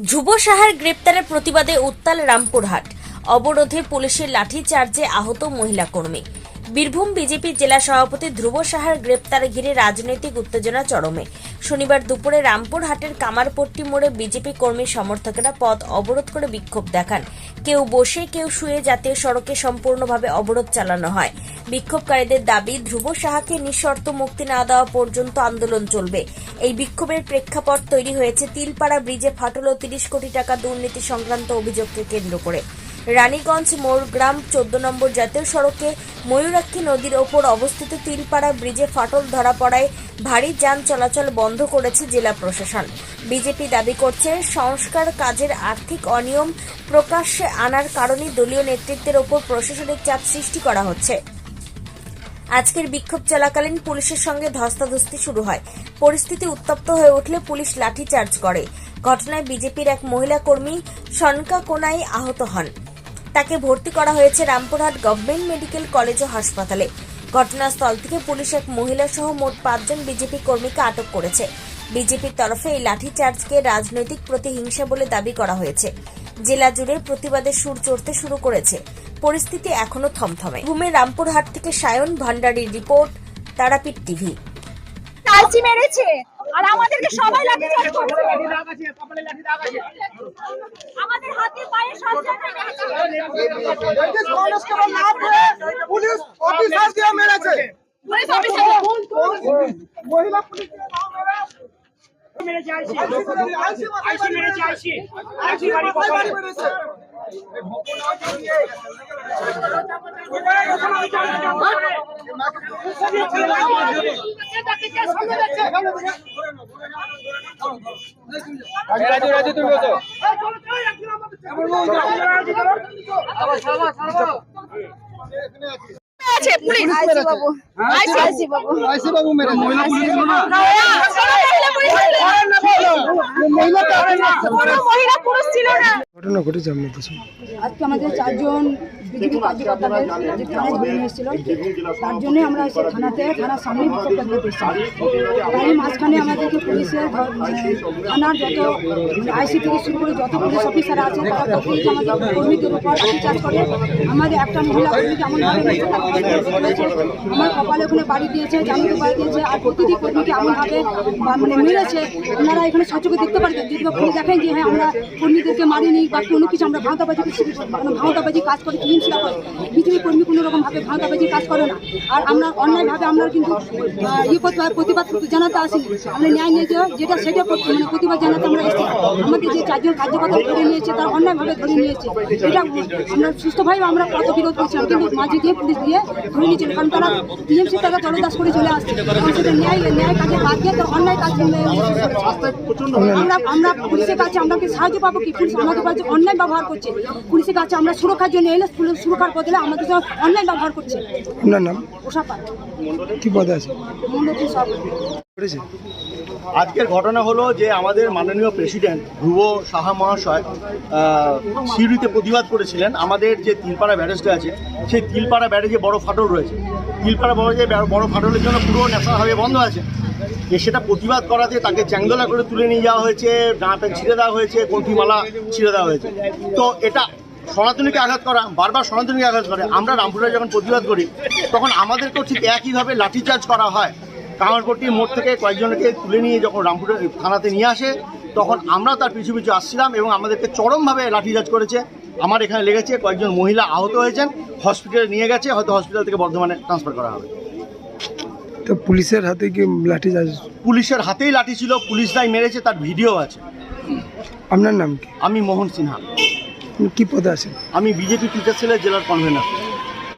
ধ্রুব সাহার গ্রেপ্তারের প্রতিবাদে উত্তাল রামপুরহাট। অবরোধে পুলিশের লাঠিচার্জে আহত মহিলা কর্মী। বীরভূম বিজেপি জেলা সভাপতি ধ্রুব সাহার গ্রেপ্তার ঘিরে রাজনৈতিক উত্তেজনা চরমে। শনিবার দুপুরে রামপুরহাটের কামারপট্টি মোড়ে বিজেপি কর্মী সমর্থকেরা পথ অবরোধ করে বিক্ষোভ দেখান। কেউ বসে, কেউ শুয়ে জাতীয় সড়কে সম্পূর্ণভাবে অবরোধ চালানো হয়। বিক্ষোভকারীদের দাবি, ধ্রুব সাহাকে নিঃশর্ত মুক্তি না দেওয়া পর্যন্ত আন্দোলন চলবে। এই বিক্ষোভের প্রেক্ষাপট তৈরি হয়েছে তিলপাড়া ব্রিজে ফাটল ও তিরিশ কোটি টাকা দুর্নীতি সংক্রান্ত অভিযোগকে কেন্দ্র করে। রানীগঞ্জ মোড় গ্রাম চোদ্দ নম্বর জাতীয় সড়কে ময়ূরাক্ষী নদীর ওপর অবস্থিত তিলপাড়া ব্রিজে ফাটল ধরা পড়ায় ভারী যান চলাচল বন্ধ করেছে জেলা প্রশাসন। বিজেপি দাবি করছে, সংস্কার কাজের আর্থিক অনিয়ম প্রকাশ্যে আনার কারণে দলীয় নেতৃত্বের ওপর প্রশাসনিক চাপ সৃষ্টি করা হচ্ছে। আজকের বিক্ষোভ চলাকালীন পুলিশের সঙ্গে ধস্তাধস্তি শুরু হয়। পরিস্থিতি উত্তপ্ত হয়ে উঠলে পুলিশ লাঠিচার্জ করে। ঘটনায় বিজেপির এক মহিলা কর্মী সনকা কোনাই আহত হন। তাকে ভর্তি করা হয়েছে রামপুরহাট গভর্নমেন্ট মেডিকেল কলেজ ও হাসপাতালে। ঘটনাস্থল থেকে পুলিশ এক মহিলা সহ মোট পাঁচজন বিজেপি কর্মীকে আটক করেছে। বিজেপির তরফে এই লাঠিচার্জকে রাজনৈতিক প্রতিহিংসা বলে দাবি করা হয়েছে। জেলা জুড়ে প্রতিবাদের সুর চড়তে শুরু করেছে। পরিস্থিতি এখনও থমথমে। ভূমে রামপুরহাট থেকে সায়ন ভান্ডারীর রিপোর্ট, তারাপীঠ টিভি। টাইসি মেরেছে। আর আমাদেরকে সবাই লাঠি চার্জ করছে। আমাদের হাতে পায়ে সব পুলিশ অফিসার দিয়ে মেরেছে। Police officer. মহিলা পুলিশ দিয়ে না মেরে। মেরেছে আইসি। আইসি মেরেছে। আইসি আইসি কপালে মেরেছে। রাজু রাজু তুমি বসো। আছে পুলিশ। আইসি বাবু আইসি আইসি বাবু আইসি বাবু মেরেছে মহিলা পুলিশ না মহিলা পুলিশ মহিলা পুরুষ ছিল না। ঘটনা ঘটেছে আপনার আজকে আমাদের চারজন তার আমরা থানাতে, থানার সামনে মাঝখানে আমাদেরকে পুলিশের থানার যত থেকে শুরু করে আছে আমাদের কর্মীদের করে। আমাদের একটা মহিলা। আমার কপালে ওখানে বাড়ি দিয়েছে জানুকে বাড়ি দিয়েছে, আর প্রতিটি কর্মীকে এমনভাবে মানে মেরেছে। আপনারা এখানে সচকে দেখতে পারবেন যদি দেখেন যে হ্যাঁ আমরা কর্মীদেরকে মারিনি বা কোনো কিছু আমরা ভাঁওতাবাজি মানে ভাঁওতাবাজি কাজ করে বিজেপি কর্মী কোনো রকম ভাবে ভাঁওতাবাজি কাজ করে না। আর আমরা অন্যায়ভাবে আমরা কিন্তু ইয়ে করতে প্রতিবাদ জানাতে আসিনি। আমরা ন্যায় নিয়ে যেটা সেটা করতে- মানে প্রতিবাদ জানাতে আমরা এসেছি। আমাদের যে চারজন কার্যকর্তা ধরে নিয়েছে তারা অন্যায়ভাবে ধরে নিয়েছে। এটা আমরা সুস্থভাবে আমরা কত বিরোধ করছিলাম কিন্তু মাঝে দিয়ে পুলিশ দিয়ে ধরে নিয়েছিল কারণ তারা টিএমসি তারা জলদাস করে চলে আসছে। কারণ সেটা ন্যায় ন্যায় কাজে বাদ দিয়ে তারা অন্যায় কাজ আমরা আমরা পুলিশের কাছে আমরা কি সাহায্য পাবো কি? পুলিশ আমাদের কাছে অন্যায় ব্যবহার করছে। পুলিশের কাছে আমরা সুরক্ষার জন্য এলে সুরক্ষার বদলে আমাদের জন্য অন্যায় ব্যবহার করছে। আপনার নাম? কি পদে আছে? মন্ডল সব। আজকের ঘটনা হলো যে আমাদের মাননীয় প্রেসিডেন্ট ধ্রুব সাহা মহাশয় সিউড়িতে প্রতিবাদ করেছিলেন। আমাদের যে তিলপাড়া ব্যারেজটা আছে সেই তিলপাড়া ব্যারেজে বড় ফাটল রয়েছে। তিলপাড়া ব্যারেজে বড় ফাটলের জন্য পুরো ন্যাশনাল হাইওয়ে বন্ধ আছে। যে সেটা প্রতিবাদ করাতে তাকে চ্যাংদোলা করে তুলে নিয়ে যাওয়া হয়েছে ডাঁটা ছিঁড়ে দেওয়া হয়েছে গ্রন্থিমালা ছিঁড়ে দেওয়া হয়েছে। তো এটা সনাতনীকে আঘাত করা, বারবার সনাতনীকে আঘাত করে। আমরা রামপুরে যখন প্রতিবাদ করি, তখন আমাদেরকেও ঠিক একইভাবে লাঠিচার্জ করা হয়। কামারপট্টি মোড় থেকে কয়েকজনকে তুলে নিয়ে যখন রামপুরের থানাতে নিয়ে আসে, তখন আমরা তার পিছু পিছু আসছিলাম এবং আমাদেরকে চরমভাবে লাঠিচার্জ করেছে। আমার এখানে লেগেছে কয়েকজন মহিলা আহত হয়েছেন, হসপিটালে নিয়ে গেছে, হয়তো হসপিটাল থেকে বর্ধমানে ট্রান্সফার করা হবে। তো পুলিশের হাতে কি লাঠি পুলিশের হাতেই লাঠি ছিল পুলিশরাই মেরেছে তার ভিডিও আছে। আপনার নাম কি? আমি মোহন সিনহা। কি পদে আছেন? আমি বিজেপি টিচার ছেলে জেলার কনভেনার